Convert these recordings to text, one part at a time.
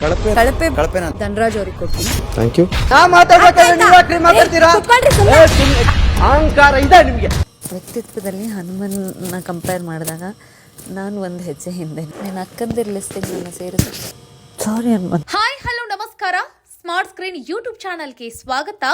ಕಳಪೆ ಕಳಪೆ ಕಳಪೆನ ಧನರಾಜ್ ಅವ್ರಿಗೆ ಕೊಡ್ತೀನಿ. ಥ್ಯಾಂಕ್ ಯು ನಾ ಮಾತಾಡ್ಬೇಕಾದ್ರೆ ನೀವ್ ಯಾಕ್ರಿ ಮಾತಾಡ್ತೀರಾ? ಕುತ್ಕೊಳ್ರಿ ಸುಮ್ನೆ. ಏ, ಸುಮ್ನೆ. ಅಹಂಕಾರ ಇದೆ ನಿಮ್ಗೆ. ವ್ಯಕ್ತಿತ್ವದಲ್ಲಿ ಹನುಮನ್ನ ಕಂಪೇರ್ ಮಾಡಿದಾಗ ನಾನು ಒಂದು ಹೆಜ್ಜೆ ಹಿಂದೆ. ನನ್ನ ಅಕ್ಕಂದಿರ ಲಿಸ್ಟಿಗೆ ನನ್ನ ಸೇರಿಸಿ. ಸಾರಿ ಹನುಮಂತ್. ಹಾಯ್ ಹಲೋ ನಮಸ್ಕಾರ. ಸ್ಮಾರ್ಟ್ ಸ್ಕ್ರೀನ್ ಯೂಟ್ಯೂಬ್ ಚಾನಲ್ಗೆ ಸ್ವಾಗತ.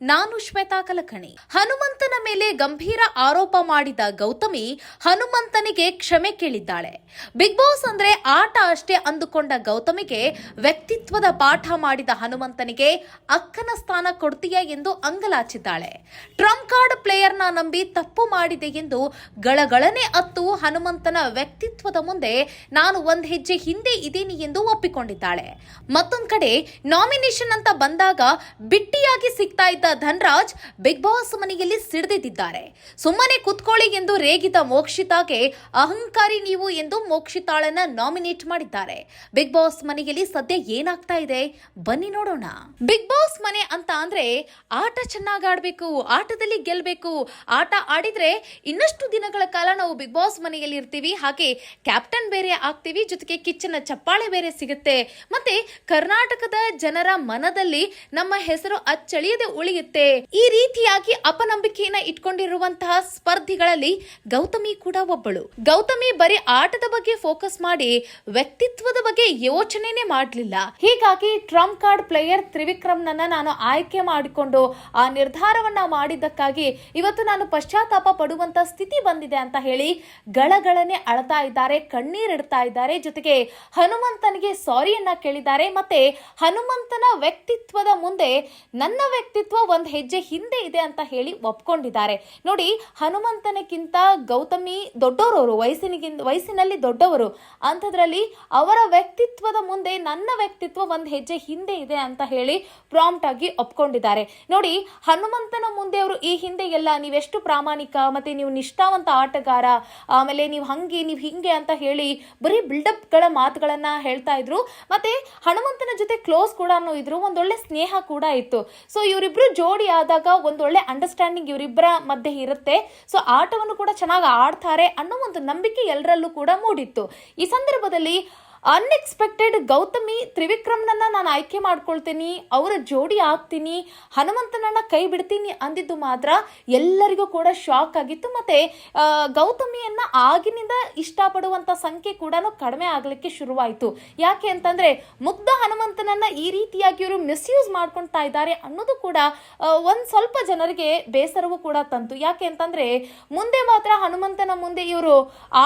ನಾನು ಶ್ವೇತಾ ಕಲಕಣಿ. ಹನುಮಂತನ ಮೇಲೆ ಗಂಭೀರ ಆರೋಪ ಮಾಡಿದ ಗೌತಮಿ ಹನುಮಂತನಿಗೆ ಕ್ಷಮೆ ಕೇಳಿದ್ದಾಳೆ. ಬಿಗ್ ಬಾಸ್ ಅಂದ್ರೆ ಆಟ ಅಷ್ಟೇ ಅಂದುಕೊಂಡ ಗೌತಮಿಗೆ ವ್ಯಕ್ತಿತ್ವದ ಪಾಠ ಮಾಡಿದ ಹನುಮಂತನಿಗೆ ಅಕ್ಕನ ಸ್ಥಾನ ಕೊಡ್ತೀಯಾ ಎಂದು ಅಂಗಲಾಚಿದ್ದಾಳೆ. ಟ್ರಂಪ್ ಕಾರ್ಡ್ ಪ್ಲೇಯರ್ನ ನಂಬಿ ತಪ್ಪು ಮಾಡಿದೆ ಎಂದು ಗಳಗಳನೆ ಅತ್ತು ಹನುಮಂತನ ವ್ಯಕ್ತಿತ್ವದ ಮುಂದೆ ನಾನು ಒಂದ್ ಹೆಜ್ಜೆ ಹಿಂದೆ ಇದ್ದೀನಿ ಎಂದು ಒಪ್ಪಿಕೊಂಡಿದ್ದಾಳೆ. ಮತ್ತೊಂದ್ ಕಡೆ ನಾಮಿನೇಷನ್ ಅಂತ ಬಂದಾಗ ಬಿಟ್ಟಿಯಾಗಿ ಸಿಗ್ತಾ ಇದ್ದ ಧನ್ರಾಜ್ ಬಿಗ್ ಬಾಸ್ ಮನೆಯಲ್ಲಿ ಸಿಡಿದಿದ್ದಾರೆ ಸುಮ್ಮನೆ ಕುತ್ಕೊಳ್ಳಿ ಎಂದು ರೇಗಿದ ಮೋಕ್ಷಿತಾಗೆ ಅಹಂಕಾರಿ ನೀವು ಎಂದು ಮೋಕ್ಷಿತಾಳನ್ನ ನಾಮಿನೇಟ್ ಮಾಡಿದ್ದಾರೆ. ಬಿಗ್ ಬಾಸ್ ಮನೆಯಲ್ಲಿ ಸದ್ಯ ಏನಾಗ್ತಾ ಇದೆ? ಬನ್ನಿ ನೋಡೋಣ. ಬಿಗ್ ಬಾಸ್ ಮನೆ ಅಂತ ಅಂದ್ರೆ ಆಟ ಚೆನ್ನಾಗಿ ಆಡ್ಬೇಕು, ಆಟದಲ್ಲಿ ಗೆಲ್ಬೇಕು. ಆಟ ಆಡಿದ್ರೆ ಇನ್ನಷ್ಟು ದಿನಗಳ ಕಾಲ ನಾವು ಬಿಗ್ ಬಾಸ್ ಮನೆಯಲ್ಲಿ ಇರ್ತೀವಿ. ಹಾಗೆ ಕ್ಯಾಪ್ಟನ್ ಬೇರೆ ಆಗ್ತೀವಿ. ಜೊತೆಗೆ ಕಿಚ್ಚನ ಚಪ್ಪಾಳೆ ಬೇರೆ ಸಿಗುತ್ತೆ. ಮತ್ತೆ ಕರ್ನಾಟಕದ ಜನರ ಮನದಲ್ಲಿ ನಮ್ಮ ಹೆಸರು ಅಚ್ಚಳಿಯದೆ ಉಳಿಯುತ್ತೆ. ಈ ರೀತಿಯಾಗಿ ಅಪನಂಬಿಕೆಯನ್ನ ಇಟ್ಕೊಂಡಿರುವಂತಹ ಸ್ಪರ್ಧಿಗಳಲ್ಲಿ ಗೌತಮಿ ಕೂಡ ಒಬ್ಬಳು. ಗೌತಮಿ ಬರೀ ಆಟದ ಬಗ್ಗೆ ಫೋಕಸ್ ಮಾಡಿ ವ್ಯಕ್ತಿತ್ವದ ಬಗ್ಗೆ ಯೋಚನೆನೇ ಮಾಡಲಿಲ್ಲ. ಹೀಗಾಗಿ ಟ್ರಂಪ್ ಕಾರ್ಡ್ ಪ್ಲೇಯರ್ ತ್ರಿವಿಕ್ರಮ್ನನ್ನ ನಾನು ಆಯ್ಕೆ ಮಾಡಿಕೊಂಡು ಆ ನಿರ್ಧಾರವನ್ನ ಮಾಡಿದ್ದಕ್ಕಾಗಿ ಇವತ್ತು ನಾನು ಪಶ್ಚಾತ್ತಾಪ ಪಡುವಂತ ಸ್ಥಿತಿ ಬಂದಿದೆ ಅಂತ ಹೇಳಿ ಗಳಗಳನೆ ಅಳ್ತಾ ಇದ್ದಾರೆ ಕಣ್ಣೀರಿಡ್ತಾ ಇದ್ದಾರೆ. ಜೊತೆಗೆ ಹನುಮಂತನಿಗೆ ಸಾರಿಯನ್ನ ಕೇಳಿದ್ದಾರೆ. ಮತ್ತೆ ಹನುಮಂತನ ವ್ಯಕ್ತಿತ್ವದ ಮುಂದೆ ನನ್ನ ವ್ಯಕ್ತಿತ್ವ ಒಂದು ಹೆಜ್ಜೆ ಹಿಂದೆ ಇದೆ ಅಂತ ಹೇಳಿ ಒಪ್ಕೊಂಡಿದ್ದಾರೆ. ನೋಡಿ, ಹನುಮಂತನಕ್ಕಿಂತ ಗೌತಮಿ ದೊಡ್ಡವರು ವಯಸ್ಸಿನಿಗಿಂತ, ವಯಸ್ಸಿನಲ್ಲಿ ದೊಡ್ಡವರು, ಅಂಥದ್ರಲ್ಲಿ ಅವರ ವ್ಯಕ್ತಿತ್ವದ ಮುಂದೆ ನನ್ನ ವ್ಯಕ್ತಿತ್ವ ಒಂದು ಹೆಜ್ಜೆ ಹಿಂದೆ ಇದೆ ಅಂತ ಹೇಳಿ ಪ್ರಾಂಪ್ಟ್ ಆಗಿ ಒಪ್ಕೊಂಡಿದ್ದಾರೆ. ನೋಡಿ, ಹನುಮಂತನ ಮುಂದೆ ಅವರು ಈ ಹಿಂದೆ ಎಲ್ಲ ನೀವೆಷ್ಟು ಪ್ರಾಮಾಣಿಕ, ಮತ್ತೆ ನೀವು ನಿಷ್ಠಾವಂತ ಆಟಗಾರ, ಆಮೇಲೆ ನೀವು ಹಂಗೆ, ನೀವು ಹಿಂಗೆ ಅಂತ ಹೇಳಿ ಬರೀ ಬಿಲ್ಡಪ್ಗಳ ಮಾತುಗಳನ್ನ ಹೇಳ್ತಾ ಇದ್ರು. ಮತ್ತೆ ಹನುಮಂತನ ಜೊತೆ ಕ್ಲೋಸ್ ಕೂಡ ಇದ್ರು, ಒಂದೊಳ್ಳೆ ಸ್ನೇಹ ಕೂಡ ಇತ್ತು. ಸೊ ಇವರಿಬ್ರು ಜೋಡಿ ಆದಾಗ ಒಂದೊಳ್ಳೆ ಅಂಡರ್ಸ್ಟ್ಯಾಂಡಿಂಗ್ ಇವರಿಬ್ಬರ ಮಧ್ಯೆ ಇರುತ್ತೆ. ಸೊ ಆಟವನ್ನು ಕೂಡ ಚೆನ್ನಾಗಿ ಆಡ್ತಾರೆ ಅನ್ನೋ ಒಂದು ನಂಬಿಕೆ ಎಲ್ಲರಲ್ಲೂ ಕೂಡ ಮೂಡಿತ್ತು. ಈ ಸಂದರ್ಭದಲ್ಲಿ ಅನ್ಎಕ್ಸ್ಪೆಕ್ಟೆಡ್ ಗೌತಮಿ ತ್ರಿವಿಕ್ರಮ್ನನ್ನ ನಾನು ಆಯ್ಕೆ ಮಾಡ್ಕೊಳ್ತೀನಿ, ಅವರ ಜೋಡಿ ಆಗ್ತೀನಿ, ಹನುಮಂತನನ್ನ ಕೈ ಬಿಡ್ತೀನಿ ಅಂದಿದ್ದು ಮಾತ್ರ ಎಲ್ಲರಿಗೂ ಕೂಡ ಶಾಕ್ ಆಗಿತ್ತು. ಮತ್ತೆ ಗೌತಮಿಯನ್ನ ಆಗಿನಿಂದ ಇಷ್ಟಪಡುವಂತ ಸಂಖ್ಯೆ ಕೂಡ ಕಡಿಮೆ ಆಗಲಿಕ್ಕೆ ಶುರುವಾಯಿತು. ಯಾಕೆ ಅಂತಂದ್ರೆ, ಮುಗ್ಧ ಹನುಮಂತನನ್ನ ಈ ರೀತಿಯಾಗಿ ಇವರು ಮಿಸ್ಯೂಸ್ ಮಾಡ್ಕೊಳ್ತಾ ಇದ್ದಾರೆ ಅನ್ನೋದು ಕೂಡ ಒಂದು ಸ್ವಲ್ಪ ಜನರಿಗೆ ಬೇಸರವೂ ಕೂಡ ತಂತು. ಯಾಕೆ ಅಂತಂದ್ರೆ, ಮುಂದೆ ಮಾತ್ರ ಹನುಮಂತನ ಮುಂದೆ ಇವರು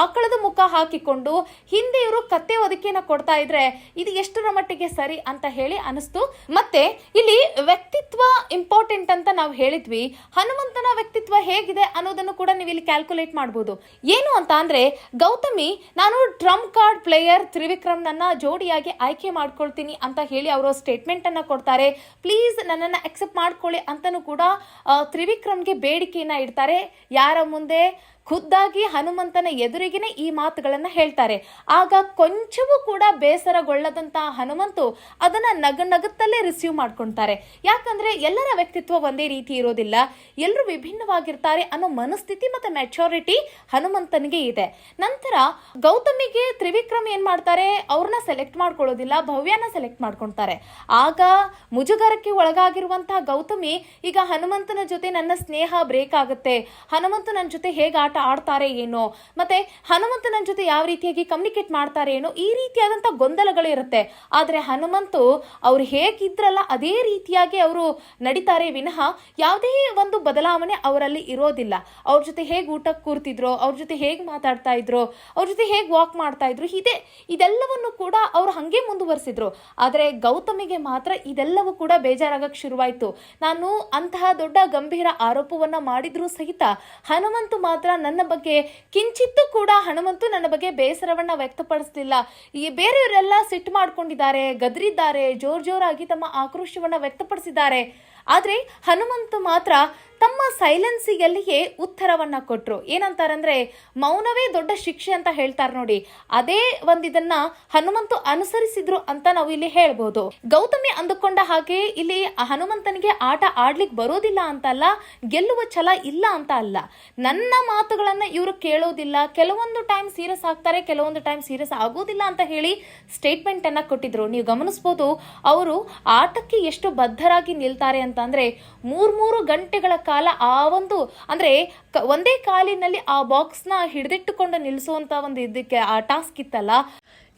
ಆಕಳದ ಮುಖ ಹಾಕಿಕೊಂಡು, ಹಿಂದೆ ಇವರು ಕತ್ತೆ ಒದಕೆನ ಕೊಡ್ತಾ ಇದ್ರೆ ಇದು ಎಷ್ಟರ ಮಟ್ಟಿಗೆ ಸರಿ ಅಂತ ಹೇಳಿ ಅನಿಸ್ತು ಮತ್ತೆ ಇಲ್ಲಿ ವ್ಯಕ್ತಿತ್ವ ಇಂಪಾರ್ಟೆಂಟ್ ಅಂತ ನಾವು ಹೇಳಿದ್ವಿ. ಹನುಮಂತನ ವ್ಯಕ್ತಿತ್ವ ಹೇಗಿದೆ ಅನ್ನೋದನ್ನು ಕೂಡ ನೀವು ಇಲ್ಲಿ ಕ್ಯಾಲ್ಕುಲೇಟ್ ಮಾಡಬಹುದು ಏನು ಅಂತ ಅಂದ್ರೆ, ಗೌತಮಿ, ನಾನು ಟ್ರಂಪ್ ಕಾರ್ಡ್ ಪ್ಲೇಯರ್ ತ್ರಿವಿಕ್ರಮ್ ನನ್ನ ಜೋಡಿಯಾಗಿ ಆಯ್ಕೆ ಮಾಡ್ಕೊಳ್ತೀನಿ ಅಂತ ಹೇಳಿ ಅವರು ಸ್ಟೇಟ್ಮೆಂಟ್ ಅನ್ನ ಕೊಡ್ತಾರೆ. ಪ್ಲೀಸ್ ನನ್ನನ್ನು ಅಕ್ಸೆಪ್ಟ್ ಮಾಡ್ಕೊಳ್ಳಿ ಅಂತನೂ ಕೂಡ ತ್ರಿವಿಕ್ರಮ್ಗೆ ಬೇಡಿಕೆಯನ್ನ ಇಡ್ತಾರೆ. ಯಾರ ಮುಂದೆ? ಖುದ್ದಾಗಿ ಹನುಮಂತನ ಎದುರಿಗೇನೆ ಈ ಮಾತುಗಳನ್ನು ಹೇಳ್ತಾರೆ. ಆಗ ಕೊಂಚವೂ ಕೂಡ ಬೇಸರಗೊಳ್ಳದಂತಹ ಹನುಮಂತು ಅದನ್ನ ನಗ ನಗುತ್ತಲೇ ರಿಸೀವ್ ಮಾಡ್ಕೊಂತಾರೆ. ಯಾಕಂದ್ರೆ ಎಲ್ಲರ ವ್ಯಕ್ತಿತ್ವ ಒಂದೇ ರೀತಿ ಇರೋದಿಲ್ಲ. ಎಲ್ಲರೂ ವಿಭಿನ್ನವಾಗಿರ್ತಾರೆ ಅನ್ನೋ ಮನಸ್ಥಿತಿ ಮತ್ತೆ ಮೆಚೋರಿಟಿ ಹನುಮಂತನಿಗೆ ಇದೆ. ನಂತರ ಗೌತಮಿಗೆ ತ್ರಿವಿಕ್ರಮ್ ಏನ್ ಮಾಡ್ತಾರೆ? ಅವ್ರನ್ನ ಸೆಲೆಕ್ಟ್ ಮಾಡ್ಕೊಳ್ಳೋದಿಲ್ಲ, ಭವ್ಯನ ಸೆಲೆಕ್ಟ್ ಮಾಡ್ಕೊಂತಾರೆ. ಆಗ ಮುಜುಗರಕ್ಕೆ ಒಳಗಾಗಿರುವಂತಹ ಗೌತಮಿ, ಈಗ ಹನುಮಂತನ ಜೊತೆ ನನ್ನ ಸ್ನೇಹ ಬ್ರೇಕ್ ಆಗುತ್ತೆ. ಹನುಮಂತ ನನ್ನ ಜೊತೆ ಹೇಗೆ ಆಟ ಆಡ್ತಾರೆ ಏನೋ. ಮತ್ತೆ ಹನುಮಂತನ ಜೊತೆ ಯಾವ ರೀತಿಯಾಗಿ ಕಮ್ಯುನಿಕೇಟ್ ಮಾಡ್ತಾರೆ ಏನೋ, ಈ ರೀತಿಯಾದಂಥ ಗೊಂದಲಗಳು ಇರುತ್ತೆ. ಆದರೆ ಹನುಮಂತು ಅವ್ರು ಹೇಗಿದ್ರಲ್ಲ ಅದೇ ರೀತಿಯಾಗಿ ಅವರು ನಡೀತಾರೆ ವಿನಃ ಯಾವುದೇ ಒಂದು ಬದಲಾವಣೆ ಅವರಲ್ಲಿ ಇರೋದಿಲ್ಲ. ಅವ್ರ ಜೊತೆ ಹೇಗೆ ಊಟಕ್ಕೆ ಕೂರ್ತಿದ್ರು, ಅವ್ರ ಜೊತೆ ಹೇಗೆ ಮಾತಾಡ್ತಾ ಇದ್ರು, ಅವ್ರ ಜೊತೆ ಹೇಗೆ ವಾಕ್ ಮಾಡ್ತಾ ಇದ್ರು, ಇದೆ, ಇದೆಲ್ಲವನ್ನು ಕೂಡ ಅವ್ರು ಹಾಗೆ ಮುಂದುವರಿಸಿದ್ರು. ಆದರೆ ಗೌತಮಿಗೆ ಮಾತ್ರ ಇದೆಲ್ಲವೂ ಕೂಡ ಬೇಜಾರಾಗಕ್ಕೆ ಶುರುವಾಯಿತು. ನಾನು ಅಂತಹ ದೊಡ್ಡ ಗಂಭೀರ ಆರೋಪವನ್ನ ಮಾಡಿದ್ರೂ ಸಹಿತ ಹನುಮಂತು ಮಾತ್ರ ನನ್ನ ಬಗ್ಗೆ ಕಿಂಚಿತ್ತೂ ಕೂಡ ಹನುಮಂತು ನನ್ನ ಬಗ್ಗೆ ಬೇಸರವನ್ನು ವ್ಯಕ್ತಪಡಿಸ್ತಿಲ್ಲ. ಈ ಬೇರೆಯವರೆಲ್ಲ ಸಿಟ್ಟು ಮಾಡ್ಕೊಂಡಿದ್ದಾರೆ, ಗದರಿದ್ದಾರೆ, ಜೋರ್ ಜೋರಾಗಿ ತಮ್ಮ ಆಕ್ರೋಶವನ್ನು ವ್ಯಕ್ತಪಡಿಸಿದ್ದಾರೆ. ಆದರೆ ಹನುಮಂತು ಮಾತ್ರ ತಮ್ಮ ಸೈಲೆನ್ಸಿಗೆಲ್ಲಿಯೇ ಉತ್ತರವನ್ನ ಕೊಟ್ಟರು ಏನಂತಾರಂದ್ರೆ, ಮೌನವೇ ದೊಡ್ಡ ಶಿಕ್ಷೆ ಅಂತ ಹೇಳ್ತಾರೆ ನೋಡಿ. ಅದೇ ಒಂದಿದನ್ನ ಹನುಮಂತು ಅನುಸರಿಸಿದ್ರು ಅಂತ ನಾವು ಇಲ್ಲಿ ಹೇಳ್ಬೋದು. ಗೌತಮಿ ಅಂದುಕೊಂಡ ಹಾಗೆ ಇಲ್ಲಿ ಹನುಮಂತನಿಗೆ ಆಟ ಆಡ್ಲಿಕ್ಕೆ ಬರೋದಿಲ್ಲ ಅಂತ ಅಲ್ಲ ಗೆಲ್ಲುವ ಛಲ ಇಲ್ಲ ಅಂತ ಅಲ್ಲ. ನನ್ನ ಮಾತುಗಳನ್ನ ಇವರು ಕೇಳೋದಿಲ್ಲ. ಕೆಲವೊಂದು ಟೈಮ್ ಸೀರಿಯಸ್ ಆಗ್ತಾರೆ, ಕೆಲವೊಂದು ಟೈಮ್ ಸೀರಿಯಸ್ ಆಗೋದಿಲ್ಲ ಅಂತ ಹೇಳಿ ಸ್ಟೇಟ್ಮೆಂಟ್ ಅನ್ನ ಕೊಟ್ಟಿದ್ರು. ನೀವು ಗಮನಿಸಬಹುದು ಅವರು ಆಟಕ್ಕೆ ಎಷ್ಟು ಬದ್ಧರಾಗಿ ನಿಲ್ತಾರೆ ಅಂತ ಅಂದ್ರೆ ಮೂರ್ ಮೂರು ಗಂಟೆಗಳ ಕಾಲ ಆ ಒಂದು, ಅಂದ್ರೆ ಒಂದೇ ಕಾಲಿನಲ್ಲಿ ಆ ಬಾಕ್ಸ್ನ ಹಿಡಿದಿಟ್ಟುಕೊಂಡು ನಿಲ್ಲಿಸುವಂಥ ಒಂದು ಇದಕ್ಕೆ ಆ ಟಾಸ್ಕ್ ಇತ್ತಲ್ಲ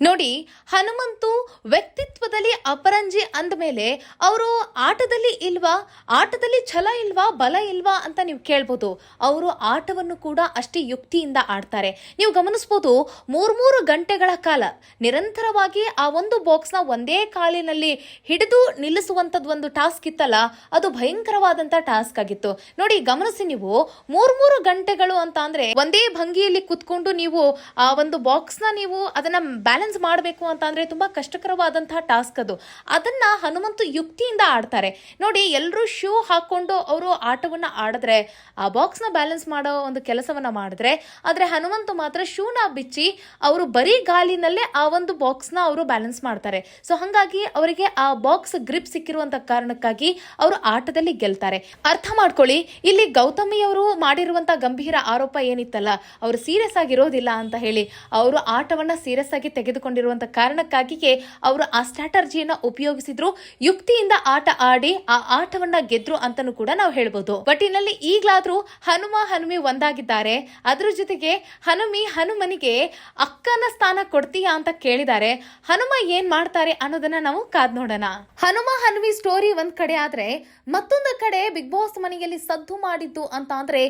ನೋಡಿ, ಹನುಮಂತು ವ್ಯಕ್ತಿತ್ವದಲ್ಲಿ ಅಪರಂಜಿ ಅಂದಮೇಲೆ ಅವರು ಆಟದಲ್ಲಿ ಇಲ್ವಾ? ಆಟದಲ್ಲಿ ಛಲ ಇಲ್ವಾ? ಬಲ ಇಲ್ವಾ ಅಂತ ನೀವು ಕೇಳ್ಬೋದು. ಅವರು ಆಟವನ್ನು ಕೂಡ ಅಷ್ಟೇ ಯುಕ್ತಿಯಿಂದ ಆಡ್ತಾರೆ. ನೀವು ಗಮನಿಸ್ಬೋದು ಮೂರ್ ಮೂರು ಗಂಟೆಗಳ ಕಾಲ ನಿರಂತರವಾಗಿ ಆ ಒಂದು ಬಾಕ್ಸ್ನ ಒಂದೇ ಕಾಲಿನಲ್ಲಿ ಹಿಡಿದು ನಿಲ್ಲಿಸುವಂಥದ್ದು ಒಂದು ಟಾಸ್ಕ್ ಇತ್ತಲ್ಲ, ಅದು ಭಯಂಕರವಾದಂತ ಟಾಸ್ಕ್ ಆಗಿತ್ತು. ನೋಡಿ, ಗಮನಿಸಿ ನೀವು ಮೂರ್ ಮೂರು ಗಂಟೆಗಳು ಅಂತ ಅಂದರೆ ಒಂದೇ ಭಂಗಿಯಲ್ಲಿ ಕುತ್ಕೊಂಡು ನೀವು ಆ ಒಂದು ಬಾಕ್ಸ್ನ ನೀವು ಅದನ್ನ ಬ್ಯಾಲೆನ್ಸ್ ಮಾಡಬೇಕು ಅಂತ ಅಂದ್ರೆ ತುಂಬಾ ಕಷ್ಟಕರವಾದಂತಹ ಟಾಸ್ಕ್ ಅದು. ಅದನ್ನ ಹನುಮಂತು ಯುಕ್ತಿಯಿಂದ ಆಡ್ತಾರೆ. ನೋಡಿ ಎಲ್ಲರೂ ಶೂ ಹಾಕ್ಕೊಂಡು ಅವರು ಆಟವನ್ನ ಆಡಿದ್ರೆ, ಆ ಬಾಕ್ಸ್ನ ಬ್ಯಾಲೆನ್ಸ್ ಮಾಡೋ ಒಂದು ಕೆಲಸವನ್ನ ಮಾಡಿದ್ರೆ, ಆದರೆ ಹನುಮಂತು ಮಾತ್ರ ಶೂನ ಬಿಚ್ಚಿ ಅವರು ಬರೀ ಗಾಲಿನಲ್ಲೇ ಆ ಒಂದು ಬಾಕ್ಸ್ನ ಅವರು ಬ್ಯಾಲೆನ್ಸ್ ಮಾಡ್ತಾರೆ. ಸೊ ಹಾಗಾಗಿ ಅವರಿಗೆ ಆ ಬಾಕ್ಸ್ ಗ್ರಿಪ್ ಸಿಕ್ಕಿರುವಂತ ಕಾರಣಕ್ಕಾಗಿ ಅವರು ಆಟದಲ್ಲಿ ಗೆಲ್ತಾರೆ. ಅರ್ಥ ಮಾಡ್ಕೊಳ್ಳಿ, ಇಲ್ಲಿ ಗೌತಮಿ ಅವರು ಮಾಡಿರುವಂತ ಗಂಭೀರ ಆರೋಪ ಏನಿತ್ತಲ್ಲ, ಅವರು ಸೀರಿಯಸ್ ಆಗಿರೋದಿಲ್ಲ ಅಂತ ಹೇಳಿ, ಅವರು ಆಟವನ್ನ ಸೀರಿಯಸ್ ಆಗಿ ತೆಗೆದುಕೊಂಡಿರುವಂತ ಕಾರಣಕ್ಕಾಗಿಯೇ ಅವರು ಆ ಸ್ಟ್ರಾಟರ್ಜಿಯನ್ನ ಉಪಯೋಗಿಸಿದ್ರು. ಯುಕ್ತಿಯಿಂದ ಆಟ ಆಡಿ ಆ ಆಟವನ್ನ ಗೆದ್ರು ಅಂತಾನೂ ಕೂಡ ನಾವು ಹೇಳ್ಬೋದು. ಒಟ್ಟಿನಲ್ಲಿ ಈಗಲಾದ್ರೂ ಹನುಮ, ಹನುಮಿ ಒಂದಾಗಿದ್ದಾರೆ. ಅದ್ರ ಜೊತೆಗೆ ಹನುಮಿ, ಹನುಮನಿಗೆ ಅಕ್ಕನ ಸ್ಥಾನ ಕೊಡ್ತೀಯಾ ಅಂತ ಕೇಳಿದ್ದಾರೆ. ಹನುಮ ಏನ್ ಮಾಡ್ತಾರೆ ಅನ್ನೋದನ್ನ ನಾವು ಕಾದ್ ನೋಡೋಣ. ಹನುಮ, ಹನುಮಿ ಸ್ಟೋರಿ ಒಂದ್ ಕಡೆ ಆದ್ರೆ ಮತ್ತೊಂದು ಕಡೆ ಬಿಗ್ ಬಾಸ್ ಮನೆಯಲ್ಲಿ ಸದ್ದು ಮಾಡಿದ್ದು ಅಂತ ಅಂದ್ರೆ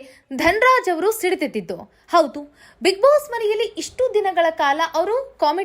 ಧನ್ರಾಜ್ ಅವರು ಸಿಡಿದಿದ್ದು ಹೌದು ಬಿಗ್ ಬಾಸ್ ಮನೆಯಲ್ಲಿ ಇಷ್ಟು ದಿನಗಳ ಕಾಲ ಅವರು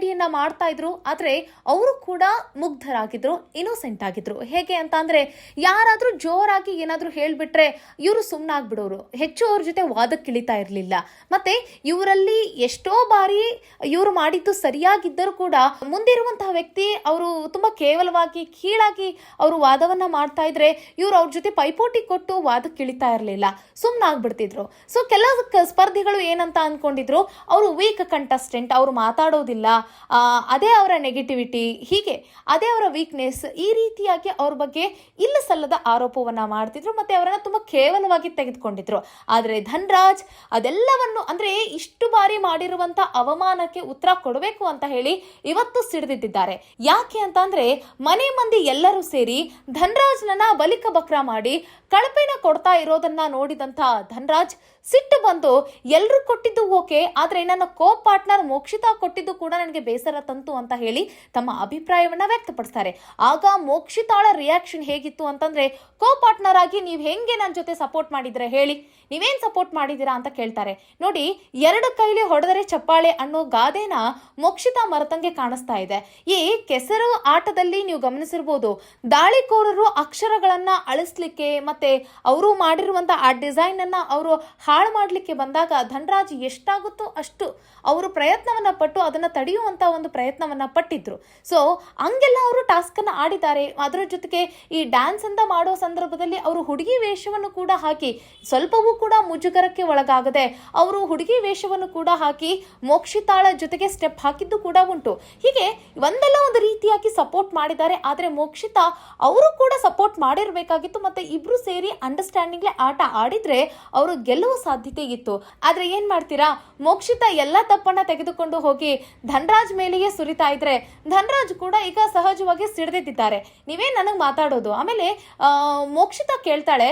ಕಾಮಿಡಿಯನ್ನ ಮಾಡ್ತಾ ಇದ್ರು, ಆದ್ರೆ ಅವರು ಕೂಡ ಮುಗ್ಧರಾಗಿದ್ರು ಇನ್ನೋಸೆಂಟ್ ಆಗಿದ್ರು. ಹೇಗೆ ಅಂತ ಅಂದ್ರೆ, ಯಾರಾದ್ರೂ ಜೋರಾಗಿ ಏನಾದ್ರೂ ಹೇಳ್ಬಿಟ್ರೆ ಇವರು ಸುಮ್ಮನಾಗ್ಬಿಡೋರು ಹೆಚ್ಚು ಅವ್ರ ಜೊತೆ ವಾದಕ್ಕೆ ಇಳಿತಾ ಇರಲಿಲ್ಲ. ಮತ್ತೆ ಇವರಲ್ಲಿ ಎಷ್ಟೋ ಬಾರಿ ಇವರು ಮಾಡಿದ್ದು ಸರಿಯಾಗಿದ್ದರೂ ಕೂಡ ಮುಂದಿರುವಂತಹ ವ್ಯಕ್ತಿ ಅವರು ತುಂಬಾ ಕೇವಲವಾಗಿ, ಕೀಳಾಗಿ ಅವರು ವಾದವನ್ನ ಮಾಡ್ತಾ ಇದ್ರೆ ಇವ್ರು ಅವ್ರ ಜೊತೆ ಪೈಪೋಟಿ ಕೊಟ್ಟು ವಾದಕ್ಕೆ ಇಳಿತಾ ಇರಲಿಲ್ಲ. ಸುಮ್ಮನಾಗ್ಬಿಡ್ತಿದ್ರು ಸೊ ಕೆಲವು ಕ- ಸ್ಪರ್ಧಿಗಳು ಏನಂತ ಅನ್ಕೊಂಡಿದ್ರು, ಅವರು ವೀಕ್ ಕಂಟೆಸ್ಟೆಂಟ್ ಅವರು ಮಾತಾಡೋದಿಲ್ಲ. ಅದೇ ಅವರ ನೆಗೆಟಿವಿಟಿ ಹೀಗೆ ಅದೇ ಅವರ ವೀಕ್ನೆಸ್ ಈ ರೀತಿಯಾಗಿ ಅವ್ರ ಬಗ್ಗೆ ಇಲ್ಲ ಸಲ್ಲದ ಆರೋಪವನ್ನು ಮಾಡ್ತಿದ್ರು ಮತ್ತು ಅವರನ್ನು ತುಂಬ ಕೇವಲವಾಗಿ ತೆಗೆದುಕೊಂಡಿದ್ರು. ಆದರೆ ಧನ್ರಾಜ್ ಅದೆಲ್ಲವನ್ನು ಅಂದರೆ ಇಷ್ಟು ಬಾರಿ ಮಾಡಿರುವಂಥ ಅವಮಾನಕ್ಕೆ ಉತ್ತರ ಕೊಡಬೇಕು ಅಂತ ಹೇಳಿ ಇವತ್ತು ಸಿಡಿದಿದ್ದಾರೆ ಯಾಕೆ ಅಂತ ಅಂದರೆ ಮನೆ ಮಂದಿ ಎಲ್ಲರೂ ಸೇರಿ ಧನ್ರಾಜ್ನನ್ನ ಬಲಿಕ ಬಕ್ರ ಮಾಡಿ ಕಳಪೆನ ಕೊಡ್ತಾ ಇರೋದನ್ನ ನೋಡಿದಂತ ಧನ್ರಾಜ್ ಸಿಟ್ಟು ಬಂದು ಎಲ್ಲರೂ ಕೊಟ್ಟಿದ್ದು ಓಕೆ, ಆದರೆ ನನ್ನ ಕೋ ಪಾರ್ಟ್ನರ್ ಮೋಕ್ಷಿತಾ ಕೊಟ್ಟಿದ್ದು ಕೂಡ ನನಗೆ ಬೇಸರ ತಂತು ಅಂತ ಹೇಳಿ ತಮ್ಮ ಅಭಿಪ್ರಾಯವನ್ನು ವ್ಯಕ್ತಪಡಿಸ್ತಾರೆ. ಆಗ ಮೋಕ್ಷಿತಾಳ ರಿಯಾಕ್ಷನ್ ಹೇಗಿತ್ತು ಅಂತಂದ್ರೆ ಕೋ ಪಾರ್ಟ್ನರ್ ಆಗಿ ನೀವು ಹೆಂಗೆ ನನ್ನ ಜೊತೆ ಸಪೋರ್ಟ್ ಮಾಡಿದ್ರೆ ಹೇಳಿ. ನೀವೇನ್ ಸಪೋರ್ಟ್ ಮಾಡಿದ್ದೀರಾ ಅಂತ ಕೇಳ್ತಾರೆ. ನೋಡಿ, ಎರಡು ಕೈಲಿ ಹೊಡೆದರೆ ಚಪ್ಪಾಳೆ ಅನ್ನೋ ಗಾದೆನ ಮೋಕ್ಷಿತಾ ಮರತಂಗೆ ಕಾಣಿಸ್ತಾ ಇದೆ. ಈ ಕೆಸರು ಆಟದಲ್ಲಿ ನೀವು ಗಮನಿಸಿರ್ಬೋದು, ದಾಳಿಕೋರರು ಅಕ್ಷರಗಳನ್ನು ಅಳಿಸ್ಲಿಕ್ಕೆ ಮತ್ತೆ ಅವರು ಮಾಡಿರುವಂತ ಆ ಡಿಸೈನ್ ಅನ್ನ ಅವರು ಹಾಳು ಮಾಡಲಿಕ್ಕೆ ಬಂದಾಗ ಧನರಾಜ್ ಎಷ್ಟಾಗುತ್ತೋ ಅಷ್ಟು ಅವರು ಪ್ರಯತ್ನವನ್ನ ಪಟ್ಟು ಅದನ್ನ ತಡೆಯುವಂತ ಒಂದು ಪ್ರಯತ್ನವನ್ನ ಪಟ್ಟಿದ್ರು. ಸೊ ಹಂಗೆಲ್ಲ ಅವರು ಟಾಸ್ಕ್ ಅನ್ನ ಆಡಿದ್ದಾರೆ. ಅದರ ಜೊತೆಗೆ ಈ ಡ್ಯಾನ್ಸ್ ಅಂತ ಮಾಡೋ ಸಂದರ್ಭದಲ್ಲಿ ಅವರು ಹುಡುಗಿ ವೇಷವನ್ನು ಕೂಡ ಹಾಕಿ, ಸ್ವಲ್ಪವೂ ಕೂಡ ಮುಜುಗರಕ್ಕೆ ಒಳಗಾಗದೆ ಅವರು ಹುಡುಗಿ ವೇಷವನ್ನು ಕೂಡ ಹಾಕಿ ಮೋಕ್ಷಿತಾಳ ಜೊತೆಗೆ ಸ್ಟೆಪ್ ಹಾಕಿದ್ದು ಕೂಡ ಉಂಟು. ಹೀಗೆ ಒಂದಲ್ಲ ಒಂದು ರೀತಿಯಾಗಿ ಸಪೋರ್ಟ್ ಮಾಡಿದ್ದಾರೆ. ಆದರೆ ಮೋಕ್ಷಿತಾ ಅವರು ಕೂಡ ಸಪೋರ್ಟ್ ಮಾಡಿರಬೇಕಾಗಿತ್ತು ಮತ್ತೆ ಇಬ್ರು ಸೇರಿ ಅಂಡರ್ಸ್ಟ್ಯಾಂಡಿಂಗ್ಲೆ ಆಟ ಆಡಿದ್ರೆ ಅವರು ಗೆಲ್ಲುವ ಸಾಧ್ಯತೆ ಇತ್ತು. ಆದ್ರೆ ಏನ್ ಮಾಡ್ತೀರಾ? ಮೋಕ್ಷಿತಾ ಎಲ್ಲ ತಪ್ಪನ್ನ ತೆಗೆದುಕೊಂಡು ಹೋಗಿ ಧನ್ರಾಜ್ ಮೇಲೆಯೇ ಸುರಿತಾ ಇದ್ರೆ ಧನ್ರಾಜ್ ಕೂಡ ಈಗ ಸಹಜವಾಗಿ ಸಿಡಿದಿದ್ದಾರೆ ನೀವೇ ನನಗೆ ಮಾತಾಡೋದು. ಆಮೇಲೆ ಮೋಕ್ಷಿತಾ ಕೇಳ್ತಾಳೆ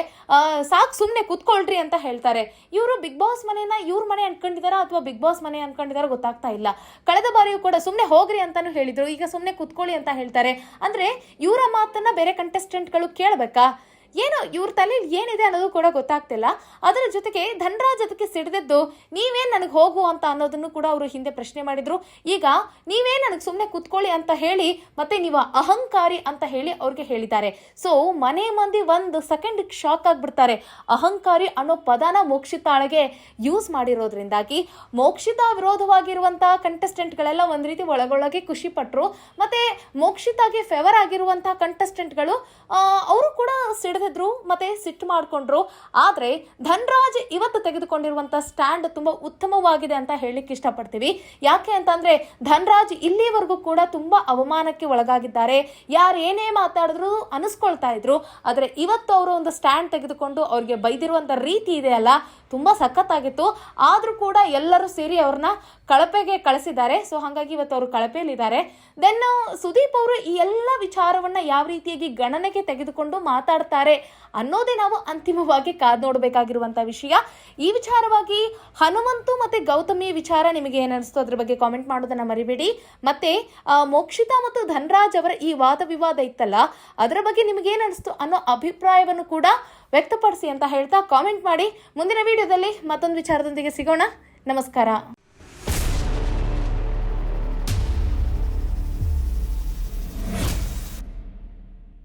ಸಾಕು ಸುಮ್ನೆ ಕೂತ್ಕೊಳ್ರಿ ಅಂತ ಹೇಳ್ತಾರೆ. ಇವರು ಬಿಗ್ ಬಾಸ್ ಮನೆಯನ್ನ ಇವ್ರ ಮನೆ ಅನ್ಕೊಂಡಿದಾರ ಅಥವಾ ಬಿಗ್ ಬಾಸ್ ಮನೆ ಅನ್ಕೊಂಡಿದಾರ ಗೊತ್ತಾಗ್ತಾ ಇಲ್ಲ. ಕಳೆದ ಬಾರಿಯೂ ಕೂಡ ಸುಮ್ನೆ ಹೋಗ್ರಿ ಅಂತಾನು ಹೇಳಿದ್ರು. ಈಗ ಸುಮ್ನೆ ಕುತ್ಕೊಳ್ಳಿ ಅಂತ ಹೇಳ್ತಾರೆ. ಅಂದ್ರೆ ಇವರ ಮಾತನ್ನ ಬೇರೆ ಕಂಟೆಸ್ಟೆಂಟ್ಗಳು ಕೇಳಬೇಕಾ? ಏನೋ ಇವ್ರ ತಲೆಯಲ್ಲಿ ಏನಿದೆ ಅನ್ನೋದು ಕೂಡ ಗೊತ್ತಾಗ್ತಿಲ್ಲ. ಅದರ ಜೊತೆಗೆ ಧನರಾಜ್ ಅದಕ್ಕೆ ಸಿಡಿದದ್ದು, ನೀವೇನು ನನಗೆ ಹೋಗು ಅಂತ ಅನ್ನೋದನ್ನು ಕೂಡ ಅವರು ಹಿಂದೆ ಪ್ರಶ್ನೆ ಮಾಡಿದ್ರು. ಈಗ ನೀವೇ ನನಗೆ ಸುಮ್ಮನೆ ಕುತ್ಕೊಳ್ಳಿ ಅಂತ ಹೇಳಿ, ಮತ್ತೆ ನೀವು ಅಹಂಕಾರಿ ಅಂತ ಹೇಳಿ ಅವ್ರಿಗೆ ಹೇಳಿದ್ದಾರೆ. ಸೊ ಮನೆ ಮಂದಿ ಒಂದು ಸೆಕೆಂಡ್ ಶಾಕ್ ಆಗಿಬಿಡ್ತಾರೆ. ಅಹಂಕಾರಿ ಅನ್ನೋ ಪದನ ಮೋಕ್ಷಿತಾಳಿಗೆ ಯೂಸ್ ಮಾಡಿರೋದ್ರಿಂದಾಗಿ ಮೋಕ್ಷಿತಾ ವಿರೋಧವಾಗಿರುವಂತಹ ಕಂಟೆಸ್ಟೆಂಟ್ಗಳೆಲ್ಲ ಒಂದು ರೀತಿ ಒಳಗೊಳಗೆ ಖುಷಿ ಪಟ್ರು. ಮತ್ತೆ ಮೋಕ್ಷಿತಾಗೆ ಫೇವರ್ ಆಗಿರುವಂತಹ ಕಂಟೆಸ್ಟೆಂಟ್ಗಳು ಅವರು ಕೂಡ ಸಿಡಿದ ತಡೆದಿದ್ರು ಮತ್ತೆ ಸಿಟ್ಟು ಮಾಡ್ಕೊಂಡ್ರು. ಆದರೆ ಧನ್ರಾಜ್ ಇವತ್ತು ತೆಗೆದುಕೊಂಡಿರುವಂತ ಸ್ಟ್ಯಾಂಡ್ ತುಂಬಾ ಉತ್ತಮವಾಗಿದೆ ಅಂತ ಹೇಳಲಿಕ್ಕೆ ಇಷ್ಟಪಡ್ತೀವಿ. ಯಾಕೆ ಅಂತಂದ್ರೆ ಧನ್ರಾಜ್ ಇಲ್ಲಿವರೆಗೂ ಕೂಡ ತುಂಬಾ ಅವಮಾನಕ್ಕೆ ಒಳಗಾಗಿದ್ದಾರೆ. ಯಾರು ಏನೇ ಮಾತಾಡಿದ್ರು ಅನಿಸ್ಕೊಳ್ತಾ ಇದ್ರು. ಆದರೆ ಇವತ್ತು ಅವರು ಒಂದು ಸ್ಟ್ಯಾಂಡ್ ತೆಗೆದುಕೊಂಡು ಅವ್ರಿಗೆ ಬೈದಿರುವಂಥ ರೀತಿ ಇದೆಯಲ್ಲ ತುಂಬಾ ಸಖತ್ತಾಗಿತ್ತು. ಆದರೂ ಕೂಡ ಎಲ್ಲರೂ ಸೇರಿ ಅವ್ರನ್ನ ಕಳಪೆಗೆ ಕಳಿಸಿದ್ದಾರೆ. ಸೊ ಹಾಗಾಗಿ ಇವತ್ತು ಅವರು ಕಳಪೆಯಲ್ಲಿದ್ದಾರೆ. ದೆನ್ ಸುದೀಪ್ ಅವರು ಈ ಎಲ್ಲ ವಿಚಾರವನ್ನ ಯಾವ ರೀತಿಯಾಗಿ ಗಣನೆಗೆ ತೆಗೆದುಕೊಂಡು ಮಾತಾಡ್ತಾರೆ ಅನ್ನೋದೇ ನಾವು ಅಂತಿಮವಾಗಿ ಕಾದ್ ನೋಡಬೇಕಾಗಿರುವಂಥ ವಿಷಯ. ಈ ವಿಚಾರವಾಗಿ ಹನುಮಂತು ಮತ್ತೆ ಗೌತಮಿ ವಿಚಾರ ನಿಮಗೆ ಏನ್ ಅನಿಸ್ತು ಅದ್ರ ಬಗ್ಗೆ ಕಾಮೆಂಟ್ ಮಾಡೋದನ್ನ ಮರಿಬೇಡಿ. ಮತ್ತೆ ಮೋಕ್ಷಿತಾ ಮತ್ತು ಧನ್ರಾಜ್ ಅವರ ಈ ವಾದ ವಿವಾದ ಇತ್ತಲ್ಲ, ಅದರ ಬಗ್ಗೆ ನಿಮಗೆ ಏನಿಸ್ತು ಅನ್ನೋ ಅಭಿಪ್ರಾಯವನ್ನು ಕೂಡ ವ್ಯಕ್ತಪಡಿಸಿ ಅಂತ ಹೇಳ್ತಾ ಕಾಮೆಂಟ್ ಮಾಡಿ. ಮುಂದಿನ ವಿಡಿಯೋದಲ್ಲಿ ಮತ್ತೊಂದು ವಿಚಾರದೊಂದಿಗೆ ಸಿಗೋಣ. ನಮಸ್ಕಾರ.